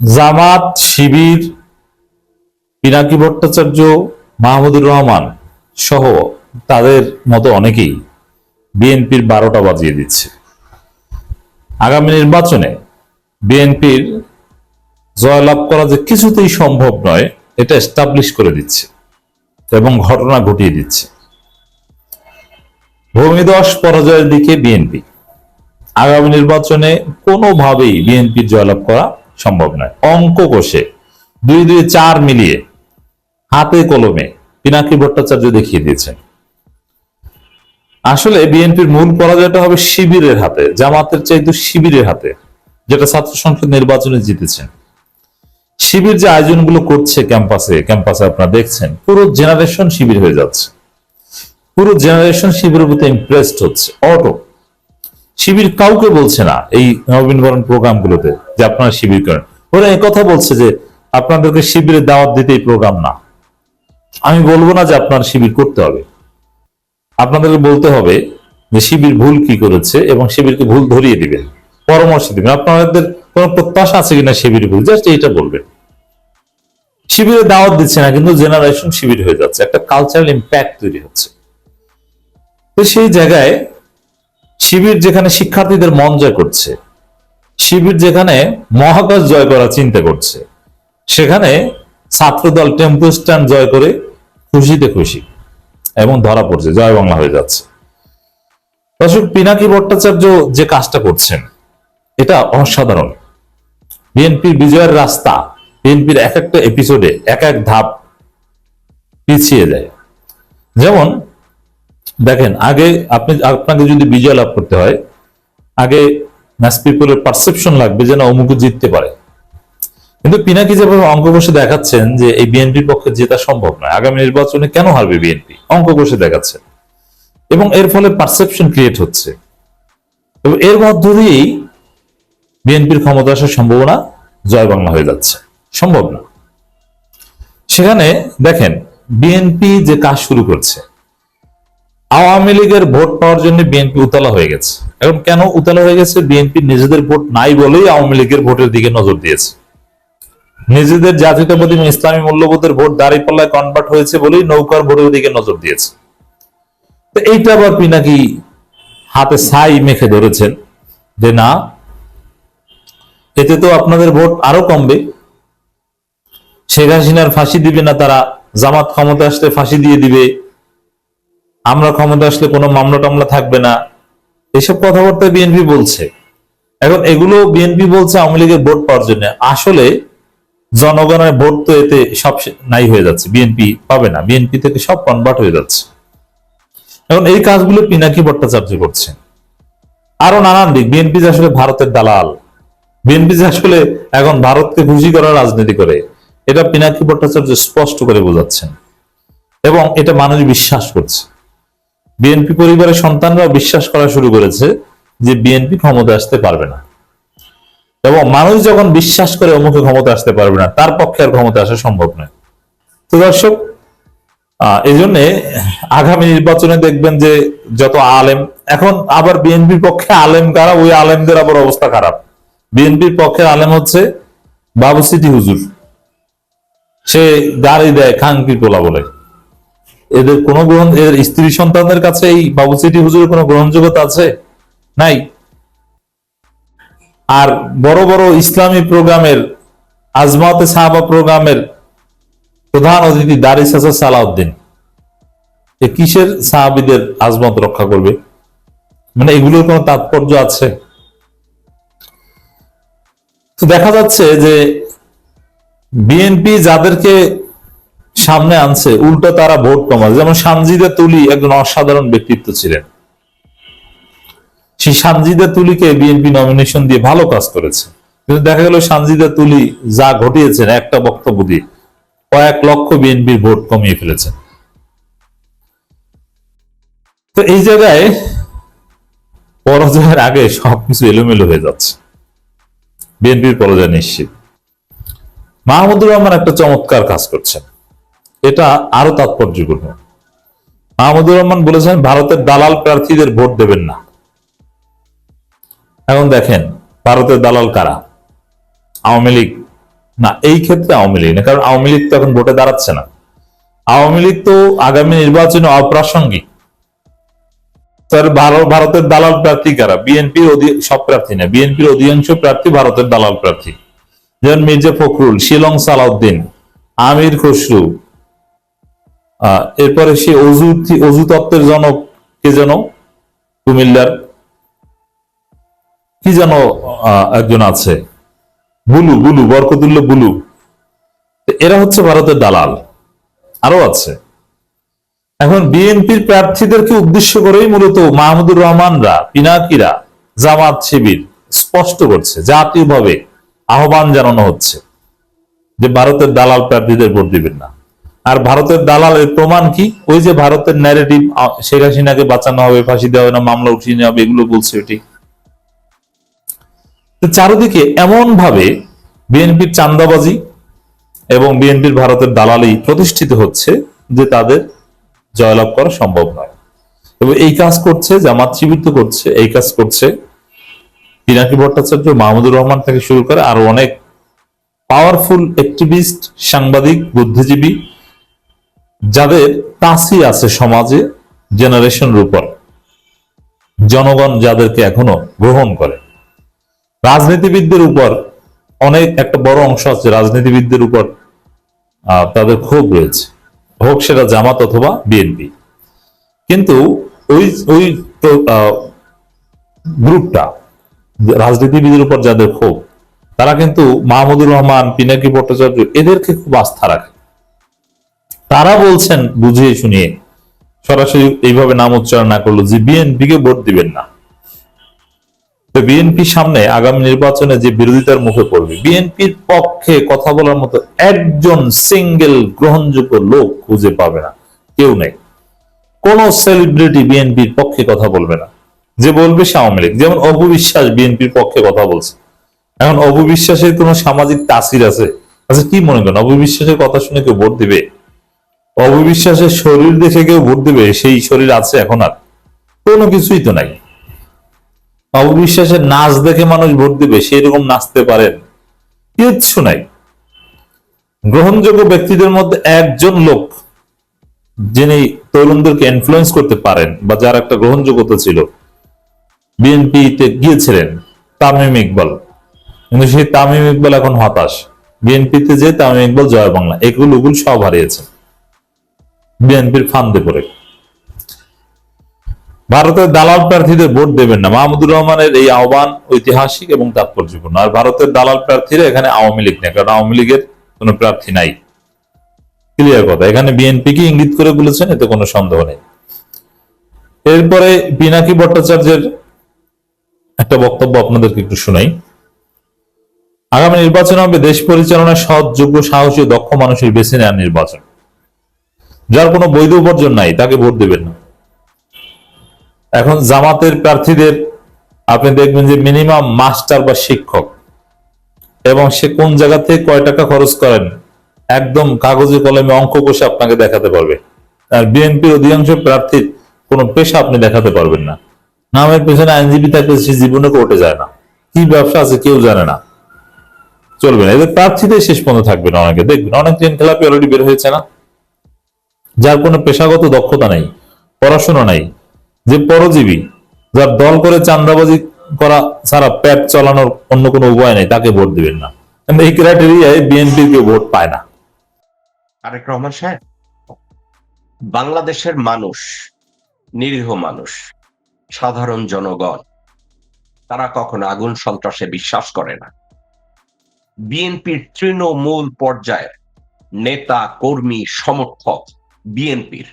জামাত, শিবির, পিনাকি ভট্টাচার্য, মাহমুদুর রহমান সহ তাদের মতো অনেকেই বিএনপির বারোটা বাজিয়ে দিচ্ছে। আগামী নির্বাচনে বিএনপির জয়লাভ করা যে কিছুতেই সম্ভব নয়, এটা এস্টাবলিশ করে দিচ্ছে এবং ঘটনা ঘটিয়ে দিচ্ছে। ভূমিদশ পরাজয়ের দিকে বিএনপি। আগামী নির্বাচনে কোনোভাবেই বিএনপির জয়লাভ করা সম্ভব নয়। অঙ্ক কষে দুই দুই চার মিলিয়ে হাতে কলমে পিনাকি ভট্টাচার্য দেখিয়ে দিয়েছেন। আসলে বিএনপির মূল পরাজয়টা হবে শিবিরের হাতে, জামাতের চাইতে শিবিরের হাতে, যেটা ছাত্র সংসদ নির্বাচনে জিতেছেন। শিবির যে আয়োজনগুলো করছে ক্যাম্পাসে ক্যাম্পাসে আপনারা দেখছেন, পুরো জেনারেশন শিবির হয়ে যাচ্ছে। পুরো জেনারেশন শিবিরের প্রতি ইমপ্রেসড হচ্ছে। অটো শিবির কাউকে বলছে না এই নবীনবরণ প্রোগ্রামগুলোতে যে আপনারা শিবির করেন। ওরা কথা বলছে যে আপনাদেরকে শিবিরে দাওয়াত দিতে এই প্রোগ্রাম না। আমি বলব না যে আপনার শিবির করতে হবে। আপনাদেরকে বলতে হবে যে শিবির ভুল কি করেছে এবং শিবিরকে ভুল ধরিয়ে দিবেন, পরামর্শ দিবেন। আপনাদের কোনো প্রত্যাশা আছে কিনা শিবির ভুল? জাস্ট এইটা বলবেন। শিবিরে দাওয়াত দিচ্ছে না, কিন্তু জেনারেশন শিবির হয়ে যাচ্ছে। একটা কালচারাল ইম্প্যাক্ট তৈরি হচ্ছে। তো সেই জায়গায় শিবির যেখানে শিক্ষার্থীদের মন জয় করছে, শিবির যেখানে মহাকাশ জয় করার চিন্তা করছে, সেখানে ছাত্রদল টেম্পো স্ট্যান্ড জয় করে খুশিতে খুশি এবং ধরা পড়ছে, জয় বাংলা হয়ে যাচ্ছে। দর্শক, পিনাকি ভট্টাচার্য যে কাজটা করছেন, এটা অসাধারণ। বিএনপির বিজয়ের রাস্তা, বিএনপির এক একটা এপিসোডে এক এক ধাপ পিছিয়ে যায়। যেমন দেখেন, আগে আপনি, আপনাকে যদি বিজয় লাভ করতে হয়, আগে ম্যাচ পিপলের পারসেপশন লাগবে যেন অমুক জিততে পারে। কিন্তু পিনাকি যেভাবে অঙ্ক বসে দেখাচ্ছেন যে এই বিএনপির পক্ষে জেতা সম্ভব নয়, আগামী নির্বাচনে কেন হারবে বিএনপি? অঙ্ক বসে দেখাচ্ছেন। এবং এর ফলে পারসেপশন ক্রিয়েট হচ্ছে। এবং এর মধ্য দিয়েই বিএনপির ক্ষমতা আসার সম্ভাবনা জয় বাংলা হয়ে যাচ্ছে। সম্ভব না। সেখানে দেখেন, বিএনপি যে কাজ শুরু করছে আওয়ামী লীগের ভোট পাওয়ার জন্য বিএনপি উতলা হয়ে গেছে। এখন কেন উতলা হয়ে গেছে? বিএনপি নিজেদের ভোট নাই বলেই আওয়ামী লীগের ভোটের দিকে নজর দিয়েছে। নিজেদের জাতীয়তাবাদী ইসলামী মূল্যবোধের ভোট দাঁড়িপাল্লায় কনভার্ট হয়েছে বলেই নৌকার ভোটের দিকে নজর দিয়েছে। তো এইটা আবার পিনাকি হাতে ছাই মেখে ধরেছেন যে না, এতে তো আপনাদের ভোট আরও কমবে। শেখ হাসিনার ফাঁসি দিবে না তারা, জামাত ক্ষমতা আসতে ফাঁসি দিয়ে দিবে। আমরা ক্ষমতা আসলে কোনো মামলা টামলা থাকবে না। এসব কথাবার্তা বিএনপি বলছে। এখন এগুলো বিএনপি বলছে আওয়ামী লীগের ভোট পাওয়ার জন্য। আসলে জনগণের ভোট তো এতে সব নাই হয়ে যাচ্ছে। বিএনপি পাবে না। বিএনপি থেকে সব কনভার্ট হয়ে যাচ্ছে। এখন এই কাজগুলো পিনাকি ভট্টাচার্য করছে। আরও নানান দিক। বিএনপি যে আসলে ভারতের দালাল। বিএনপি যে আসলে এখন ভারতকে খুশি করার রাজনীতি করে, এটা পিনাকি ভট্টাচার্য স্পষ্ট করে বোঝাচ্ছেন। এবং এটা মানুষ বিশ্বাস করছে। বিএনপি পরিবারের সন্তানরাও বিশ্বাস করা শুরু করেছে যে বিএনপি ক্ষমতা আসতে পারবে না। এবং মানুষ যখন বিশ্বাস করে অমুকে ক্ষমতা আসতে পারবে না, তার পক্ষে আর ক্ষমতা আসা সম্ভব নয়। তো দর্শক এই জন্যে আগামী নির্বাচনে দেখবেন যে যত আলেম, এখন আবার বিএনপির পক্ষে আলেম কারা? ওই আলেমদের আবার অবস্থা খারাপ। বিএনপির পক্ষে আলেম হচ্ছে বাবু সিটি হুজুর। সে গাড়ি দেয় খাঙ্কি পোলা বলে। এদের কোন গ্রহণ এদের স্ত্রী সন্তানদের কাছে এই বাবু সিটি হুজুরের কোনো গ্রহণযোগ্যতা আছে? নাই? আর বড় বড় ইসলামী প্রোগ্রামের, আজমাতে সাহাবা প্রোগ্রামের প্রধান অতিথি দারিস হাসান সালাউদ্দিন। এ কিসের সাহাবিদের আজমত রক্ষা করবে? মানে এগুলোর কোনো তাৎপর্য আছে? তো দেখা যাচ্ছে যে বিএনপি যাদেরকে সামনে আনছে, উল্টো তারা ভোট কমাছে যেমন সানজিদা তুলি একজন অসাধারণ ব্যক্তিত্ব ছিলেন। সেই সানজিদা তুলিকে বিএনপি নমিনেশন দিয়ে ভালো কাজ করেছে। কিন্তু দেখা গেল সানজিদা তুলি যা ঘটিয়েছেন, একটা বক্তব্য দিয়ে, কয়েক লক্ষ বিএনপির ভোট কমিয়ে ফেলেছেন। তো এই জায়গায় পরাজয়ের আগে সবকিছু এলোমেলো হয়ে যাচ্ছে। বিএনপির পরাজয় নিশ্চিত। মাহমুদুর রহমান একটা চমৎকার কাজ করছেন। এটা আরও তাৎপর্যপূর্ণ। মাহমুদুর রহমান বলেছেন, ভারতের দালাল প্রার্থীদের ভোট দেবেন না। এখন দেখেন, ভারতের দালাল কারা? আওয়ামী লীগ। না, এই ক্ষেত্রে আওয়ামী লীগ না, কারণ আওয়ামী লীগ তো এখন ভোটে দাঁড়াচ্ছে না। আওয়ামী লীগ তো আগামী নির্বাচনে অপ্রাসঙ্গিক। তার ভারতের দালাল প্রার্থী কারা? বিএনপির সব প্রার্থী না, বিএনপির অধিকাংশ প্রার্থী ভারতের দালাল প্রার্থী। যেমন মির্জা ফখরুল, শিলং সালাউদ্দিন, আমির খসরু এরপরে সে অজু অজু তত্ত্বের জনক কে যেন? কুমিল্লার কি যেন একজন আছে? বুলু বুলু বরকতুল্লাহ বুলু। এরা হচ্ছে ভারতের দালাল। আরও আছে। এখন বিএনপির প্রার্থীদেরকে উদ্দেশ্য করেই মূলত মাহমুদুর রহমানরা, পিনাকিরা, জামাত শিবির স্পষ্ট করছে, জাতীয়ভাবে আহ্বান জানানো হচ্ছে যে ভারতের দালাল প্রার্থীদের ভোট দিবেন না। আর ভারতের দালালের প্রমাণ কি? ওই যে ভারতের ন্যারেটিভ শেখ হাসিনাকে বাঁচানো হবে, ফাঁসি দেওয়া হবে না, মামলা উঠিয়ে নেওয়া হবে, এগুলো বলছে এটি চারিদিকে এমন ভাবে বিএনপির চান্দাবাজি এবং বিএনপির ভারতের দালালি প্রতিষ্ঠিত হচ্ছে যে তাদের জয়লাভ করা সম্ভব নয়। এবং এই কাজ করছে, জামাত শিবির করছে, এই কাজ করছে পিনাকি ভট্টাচার্য, মাহমুদুর রহমান থেকে শুরু করে আরও অনেক পাওয়ারফুল অ্যাক্টিভিস্ট সাংবাদিক, বুদ্ধিজীবী যাদের তাসি আছে সমাজে জেনারেশনের উপর। জনগণ যাদেরকে এখনও গ্রহণ করে। রাজনীতিবিদদের উপর অনেক, একটা বড় অংশ আছে রাজনীতিবিদদের উপর তাদের ক্ষোভ রয়েছে। হোক সেটা জামাত অথবা বিএনপি। কিন্তু ওই ওই গ্রুপটা, রাজনীতিবিদের উপর যাদের ক্ষোভ, তারা কিন্তু মাহমুদুর রহমান, পিনাকি ভট্টাচার্য, এদেরকে খুব আস্থা রাখে। তারা বলছেন, বুঝিয়ে শুনিয়ে। সরাসরি এইভাবে নাম উচ্চারণ না করল যে বিএনপি কে ভোট দিবেন না। তো বিএনপি সামনে আগামী নির্বাচনে যে বিরোধিতার মুখে পড়বে, বিএনপির পক্ষে কথা বলার মতো একজন সিঙ্গেল গ্রহণযোগ্য লোক খুঁজে পাবে না। কেউ নেই। কোন সেলিব্রিটি বিএনপির পক্ষে কথা বলবে না। যে বলবে সে আওয়ামী লীগ। যেমন অপবিশ্বাস বিএনপির পক্ষে কথা বলছে। এখন অপবিশ্বাসের কোন সামাজিক তাসির আছে? আচ্ছা কি মনে করেন? অপবিশ্বাসের কথা শুনে কেউ ভোট দিবে? অপবিশ্বাসের শরীর দেখে কেউ ভোট দেবে, সেই শরীর আছে এখন আর। কোনো কিছুই তো নাই। অবিশ্বাসের নাচ দেখে মানুষ ভোট দিবে সেই রকম নাচতে পারেন কিচ্ছু নাই। গ্রহণযোগ্য ব্যক্তিদের মধ্যে একজন লোক, যিনি তরুণদেরকে ইনফ্লুয়েন্স করতে পারেন, বা যার একটা গ্রহণযোগ্যতা ছিল, বিএনপিতে গিয়েছিলেন, তামিম ইকবাল। কিন্তু সেই তামিম ইকবাল এখন হতাশ। বিএনপিতে যে তামিম ইকবাল জয় বাংলা, এগুলো সব হারিয়েছে। বিএনপির ফান্দে পড়ে। ভারতের দালাল প্রার্থীদের ভোট দেবেন না। মাহমুদুর রহমানের এই আহ্বান ঐতিহাসিক এবং তাৎপর্যপূর্ণ। আর ভারতের দালাল প্রার্থীরা এখানে আওয়ামী লীগ নেই, কারণ আওয়ামী লীগের কোনো প্রার্থী নাই। ক্লিয়ার কথা, এখানে বিএনপি কে ইঙ্গিত করে বলেছেন এতে কোনো সন্দেহ নেই। এরপরে পিনাকি ভট্টাচার্যের একটা বক্তব্য আপনাদেরকে একটু শোনাই। আগামী নির্বাচন হবে দেশ পরিচালনায় সৎ যোগ্য সাহসী দক্ষ মানুষের বেছে নেওয়ার নির্বাচন। যার কোনো বৈধ উপার্জন নাই, তাকে ভোট দেবেন না। এখন জামাতের প্রার্থীদের আপনি দেখবেন যে মিনিমাম মাস্টার বা শিক্ষক, এবং সে কোন জায়গা থেকে কয় টাকা খরচ করেন, একদম কাগজে কলমে অঙ্ক কষে আপনাকে দেখাতে পারবে। আর বিএনপির অধিকাংশ প্রার্থীর কোনো পেশা আপনি দেখাতে পারবেন না। নামের পেছনে আইনজীবী থাকলে সে জীবনে কোর্টে যায় না। কি ব্যবসা আছে কেউ জানে না। চলবে না। এদের প্রার্থীদের শেষ পর্যন্ত থাকবে না অনেকে। দেখবেন অনেক ট্রেন খেলাপি অলরেডি বের হয়েছে না। যার কোনো পেশাগত দক্ষতা নাই, পড়াশোনা নাই, যে পরজীবী, যার দল করে চান্দাবাজি করা ছাড়া পেট চালানোর অন্য কোনো উপায় নেই, তাকে ভোট দিবেন না। এই ক্রাইটেরিয়ায় বিএনপির কেউ ভোট পায় না। আরেক রহমান সাহেব, বাংলাদেশের মানুষ, নিরীহ মানুষ, সাধারণ জনগণ, তারা কখনো আগুন সন্ত্রাসে বিশ্বাস করে না। বিএনপির তৃণমূল পর্যায়ের নেতা, কর্মী, সমর্থক বিএনপির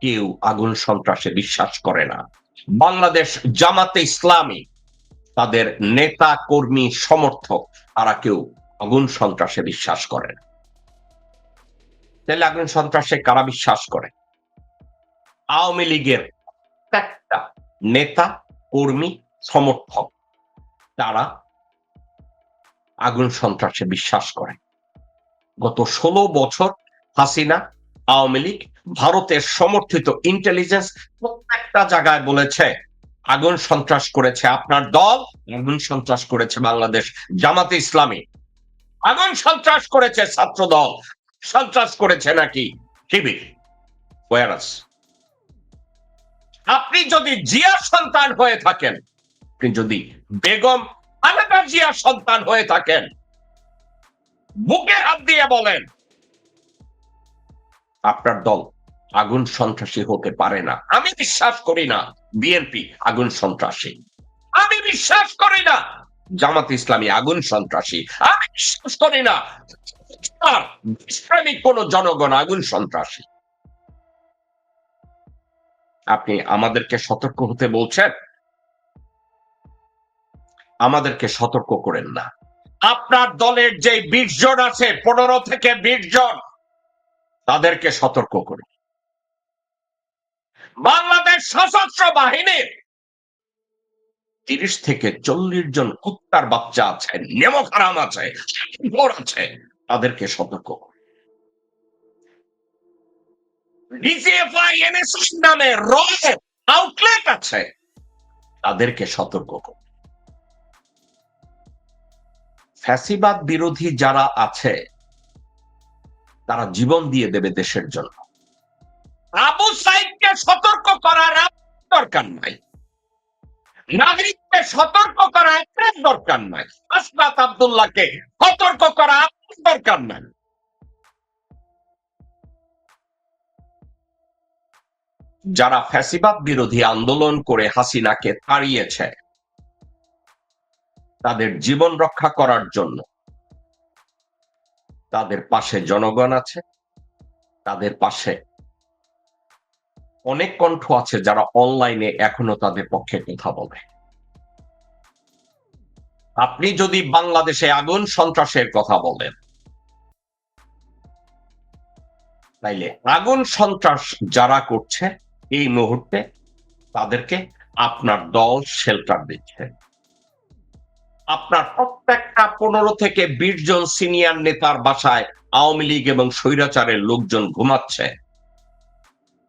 কেউ আগুন সন্ত্রাসে বিশ্বাস করে না। বাংলাদেশ জামাতে ইসলামী তাদের নেতা, কর্মী, সমর্থক তারা কেউ আগুন সন্ত্রাসে বিশ্বাস করে না। তাহলে আগুন সন্ত্রাসে কারা বিশ্বাস করে? আওয়ামী লীগের একটা নেতা, কর্মী, সমর্থক তারা আগুন সন্ত্রাসে বিশ্বাস করে। গত ষোলো বছর হাসিনা আওয়ামী লীগ ভারতের সমর্থিত ইন্টেলিজেন্স প্রত্যেকটা জায়গায় বলেছে, আগুন সন্ত্রাস করেছে আপনার দল, আগুন সন্ত্রাস করেছে বাংলাদেশ জামাতে ইসলামী। আগুন সন্ত্রাস করেছে ছাত্র দল, সন্ত্রাস করেছে নাকি? শিবির ওয়ারাস আপনি যদি জিয়ার সন্তান হয়ে থাকেন, আপনি যদি বেগম আলাদা জিয়ার সন্তান হয়ে থাকেন বুকে হাত দিয়ে বলেন আপনার দল আগুন সন্ত্রাসী হতে পারে না। আমি বিশ্বাস করি না বিএনপি আগুন সন্ত্রাসী। আমি বিশ্বাস করি না জামাত ইসলামী আগুন সন্ত্রাসী। আমি বিশ্বাস করি না ইসলামিক কোন জনগণ আগুন সন্ত্রাসী। আপনি আমাদেরকে সতর্ক হতে বলছেন? আমাদেরকে সতর্ক করেন না। আপনার দলের যে বিশ জন আছে, পনেরো থেকে বিশ জন তাদেরকে সতর্ক করুন বাংলাদেশ সশস্ত্র বাহিনীর তিরিশ থেকে চল্লিশ জন কুত্তার বাচ্চা আছে, নেমখারাম আছে আছে, তাদেরকে সতর্ক নামে আউটলেট আছে, তাদেরকে সতর্ক করুন ফ্যাসিবাদ বিরোধী যারা আছে তারা জীবন দিয়ে দেবে দেশের জন্য। আবু সাইদকে সতর্ক করার দরকার নাই। নাগরিককে সতর্ক করা দরকার নাই। আবদুল্লাহকে সতর্ক করা দরকার নাই। যারা ফ্যাসিবাদ বিরোধী আন্দোলন করে হাসিনাকে তাড়িয়েছে, তাদের জীবন রক্ষা করার জন্য তাদের পাশে জনগণ আছে, তাদের পাশে অনেক কণ্ঠ আছে যারা অনলাইনে এখনও তাদের পক্ষে কথা বলে। আপনি যদি বাংলাদেশে আগুন সন্ত্রাসের কথা বলেন, তাইলে আগুন সন্ত্রাস যারা করছে এই মুহূর্তে তাদেরকে আপনার দল শেল্টার দিচ্ছে। আপনার প্রত্যেকটা পনেরো থেকে বিশ জন সিনিয়র নেতার বাসায় আওয়ামী লীগ এবং স্বৈরাচারের লোকজন ঘুমাচ্ছে।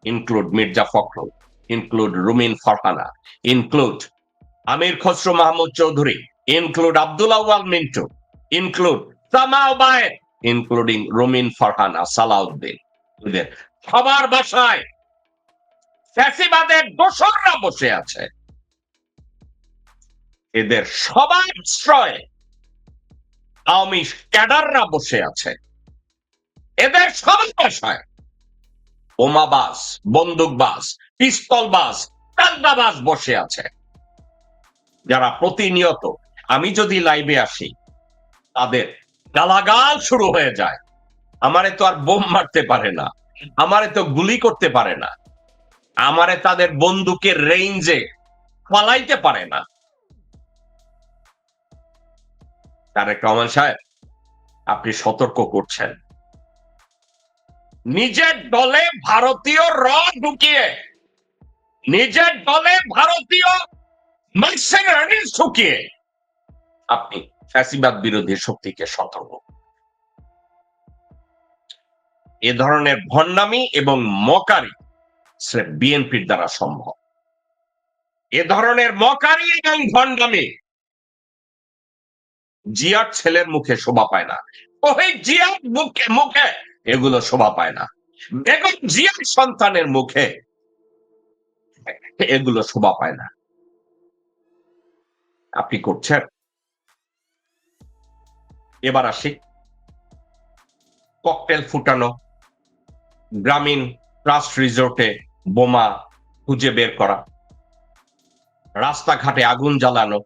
Include Mirza Fakhrul include Rumin Farhana include Amir Khasru Mahmud Chowdhury include Abdul Awal Mintu include সামাও বায়ের ইনক্লুডিং রুমিন ফরহানা, সালাউদ্দিন। সবার বাসায় ফ্যাসিবাদের দোসররা বসে আছে। এদের সবার আশ্রয়ে আওয়ামী ক্যাডাররা বসে আছে। এদের সবার বাসায় বোমাবাস বন্দুকবাস পিস্তলবাস টান্ডাবাস বসে আছে। যারা প্রতিনিয়ত আমি যদি লাইভে আসি, তাদের গালাগাল শুরু হয়ে যায়। আমারে তো আর বোম মারতে পারে না, আমারে তো গুলি করতে পারে না, আমারে তাদের বন্দুকের রেঞ্জে পালাইতে পারে না। তারেক রহমান সাহেব, আপনি সতর্ক করছেন। নিজের দলে ভারতীয় র ঢুকিয়ে, নিজের দলে ভারতীয় আপনি ফ্যাসিবাদ বিরোধী শক্তিকে সতর্ক এ ধরনের ভণ্ডামি এবং মকারি বিএনপির দ্বারা সম্ভব। এ ধরনের মকারি এবং ভণ্ডামি জিয়ার ছেলের মুখে শোভা পায় না। ওই জিয়ার মুখে মুখে? এগুলো শোভা পায় না। বেগম জিয়ার সন্তানের মুখে এগুলো শোভা পায় না। আপনি করছেন? এবার আসি। ককটেল ফুটানো, গ্রামীণ ট্রাস্ট রিসোর্টে বোমা খুঁজে বের করা, রাস্তাঘাটে আগুন জ্বালানো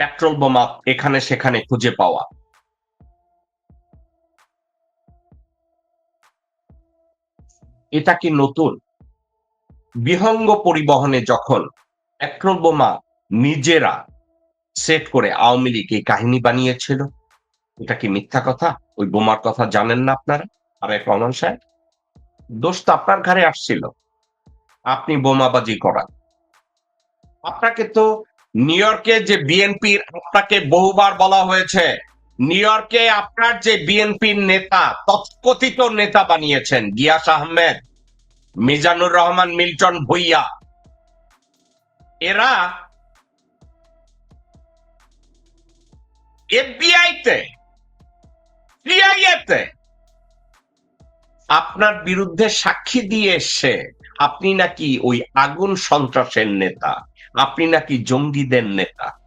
পেট্রোল বোমা এখানে সেখানে খুঁজে পাওয়া। এটা কি নতুন? বিহঙ্গ পরিবহনে যখন পেট্রোল বোমা নিজেরা সেট করে আওয়ামী লীগ এই কাহিনী বানিয়েছিল, এটা কি মিথ্যা কথা? ওই বোমার কথা জানেন না আপনারা? আরে রহমান সাহেব? দোষ তো আপনার ঘরে আসছিল। আপনি বোমাবাজি করান। আপনাকে তো নিউ ইয়র্কে যে বিএনপির আপনাকে বহুবার বলা হয়েছে নিউ ইয়র্কে আপনার যে বিএনপির নেতা, তৎকথিত নেতা বানিয়েছেন, গিয়াস আহমেদ, মিজানুর রহমান, মিল্টন ভুইয়া, এরা এফবিআই তে সিআইএতে আপনার বিরুদ্ধে সাক্ষী দিয়ে এসছে আপনি নাকি ওই আগুন সন্ত্রাসের নেতা? আপনি নাকি জঙ্গিদের নেতা।